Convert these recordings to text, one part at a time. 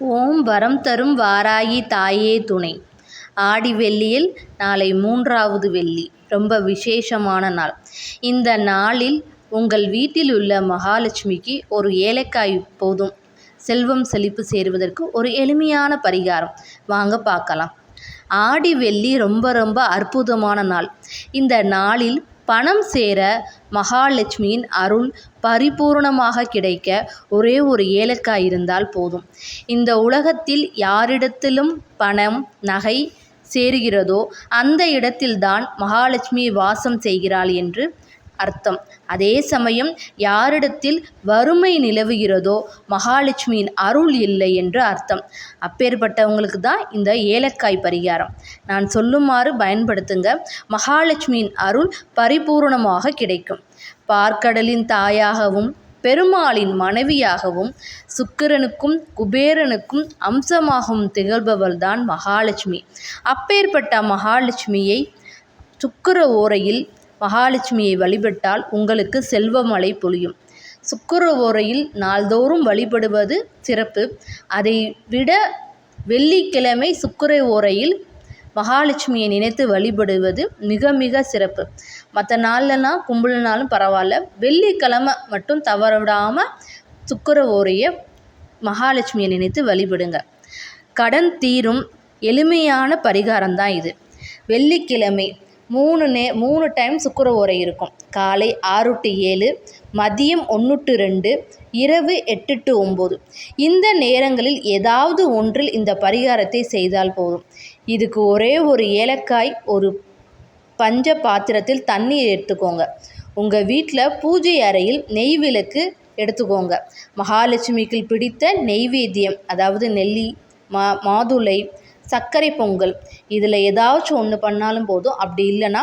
ஓம் வரம் தரும் வாராயி தாயே துணை. ஆடி வெள்ளியில் நாளை மூன்றாவது வெள்ளி. ரொம்ப விசேஷமான நாள். இந்த நாளில் உங்கள் வீட்டில் உள்ள மகாலட்சுமிக்கு ஒரு ஏலக்காய் போதும். செல்வம் செழிப்பு சேருவதற்கு ஒரு எளிமையான பரிகாரம். வாங்க பார்க்கலாம். ஆடி வெள்ளி ரொம்ப ரொம்ப அற்புதமான நாள். இந்த நாளில் பணம் சேர மகாலட்சுமியின் அருள் பரிபூர்ணமாக கிடைக்க ஒரே ஒரு ஏலக்காய் இருந்தால் போதும். இந்த உலகத்தில் யாரிடத்திலும் பணம் நகை சேருகிறதோ அந்த இடத்தில்தான் மகாலட்சுமி வாசம் செய்கிறாள் என்று அர்த்தம். அதே சமயம் யாரிடத்தில் வறுமை நிலவுகிறதோ மகாலட்சுமியின் அருள் இல்லை என்று அர்த்தம். அப்பேற்பட்டவங்களுக்கு தான் இந்த ஏலக்காய் பரிகாரம். நான் சொல்லுமாறு பயன்படுத்துங்க. மகாலட்சுமியின் அருள் பரிபூர்ணமாக கிடைக்கும். பார்க்கடலின் தாயாகவும் பெருமாளின் மனைவியாகவும் சுக்கிரனுக்கும் குபேரனுக்கும் அம்சமாகவும் திகழ்பவள்தான் மகாலட்சுமி. அப்பேற்பட்ட மகாலட்சுமியை சுக்கிர ஓரையில் மகாலட்சுமியை வழிபட்டால் உங்களுக்கு செல்வமழை பொழியும். சுக்கிர ஓரையில் நாள்தோறும் வழிபடுவது சிறப்பு. அதை விட வெள்ளிக்கிழமை சுக்கிர ஓரையில் மகாலட்சுமியை நினைத்து வழிபடுவது மிக மிக சிறப்பு. மற்ற நாள்லனா கும்பலனாலும் பரவாயில்ல. வெள்ளிக்கிழமை மட்டும் தவற விடாமல் சுக்கிர ஓரையை மகாலட்சுமியை நினைத்து வழிபடுங்க. கடன் தீரும் எளிமையான பரிகாரம் தான் இது. வெள்ளிக்கிழமை மூணு நே மூணு டைம் சுக்கர ஓரை இருக்கும். காலை ஆறு டு ஏழு மதியம் ஒன்று டு ரெண்டு இரவு எட்டு டு ஒம்பது. இந்த நேரங்களில் ஏதாவது ஒன்றில் இந்த பரிகாரத்தை செய்தால் போதும். இதுக்கு ஒரே ஒரு ஏலக்காய் ஒரு பஞ்ச பாத்திரத்தில் தண்ணீர் எடுத்துக்கோங்க. உங்கள் வீட்டில் பூஜை அறையில் நெய் விளக்கு எடுத்துக்கோங்க. மகாலட்சுமிக்கு பிடித்த நெய்வேத்தியம் அதாவது நெல்லி மா மாதுளை சர்க்கரை பொங்கல். இதில் ஏதாச்சும் ஒன்று பண்ணாலும் போதும். அப்படி இல்லைன்னா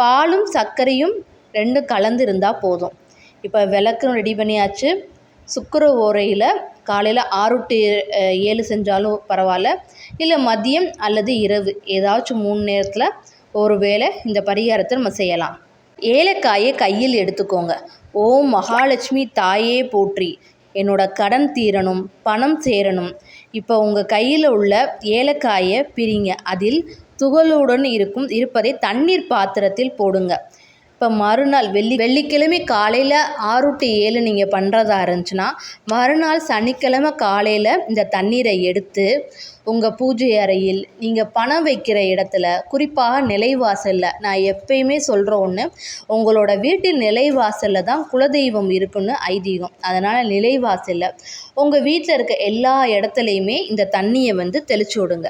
பாலும் சர்க்கரையும் ரெண்டும் கலந்து இருந்தால் போதும். இப்போ விளக்கும் ரெடி பண்ணியாச்சு. சுக்கர ஓரையில் காலையில் ஆறு டு ஏழு செஞ்சாலும் பரவாயில்ல. இல்லை மதியம் அல்லது இரவு ஏதாச்சும் மூணு நேரத்தில் ஒரு வேளை இந்த பரிகாரத்தை நம்ம செய்யலாம். ஏலக்காயை கையில் எடுத்துக்கோங்க. ஓம் மகாலட்சுமி தாயே போற்றி. என்னோட கடன் தீரணும் பணம் சேரணும். இப்போ உங்கள் கையில் உள்ள ஏலக்காயை பிரிங்க. அதில் துகளுடன் இருக்கும் இருப்பதை தண்ணீர் பாத்திரத்தில் போடுங்க. இப்போ மறுநாள் வெள்ளி வெள்ளிக்கிழமை காலையில் ஆறு டு ஏழு நீங்கள் பண்ணுறதா இருந்துச்சுன்னா மறுநாள் சனிக்கிழமை காலையில் இந்த தண்ணீரை எடுத்து உங்கள் பூஜை அறையில் நீங்கள் பணம் வைக்கிற இடத்துல குறிப்பாக நிலைவாசலில் நான் எப்பயுமே சொல்கிற ஒன்று உங்களோட வீட்டு நிலைவாசலில் தான் குலதெய்வம் இருக்குன்னு ஐதீகம். அதனால் நிலைவாசலில். உங்கள் வீட்டில் இருக்க எல்லா இடத்துலையுமே இந்த தண்ணியை வந்து தெளிச்சு விடுங்க.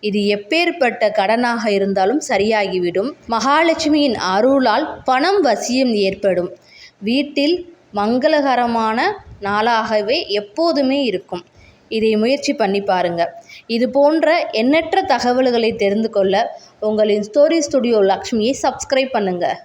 இது எப்பேற்பட்ட கடனாக இருந்தாலும் சரியாகிவிடும். மகாலட்சுமியின் அருளால் பணம் வசியம் ஏற்படும். வீட்டில் மங்களகரமான நாளாகவே எப்போதுமே இருக்கும். இதை முயற்சி பண்ணி பாருங்கள் இது போன்ற எண்ணற்ற தகவல்களை தெரிந்து கொள்ள உங்களின் ஸ்டோரி ஸ்டுடியோ லக்ஷ்மியை சப்ஸ்கிரைப் பண்ணுங்கள்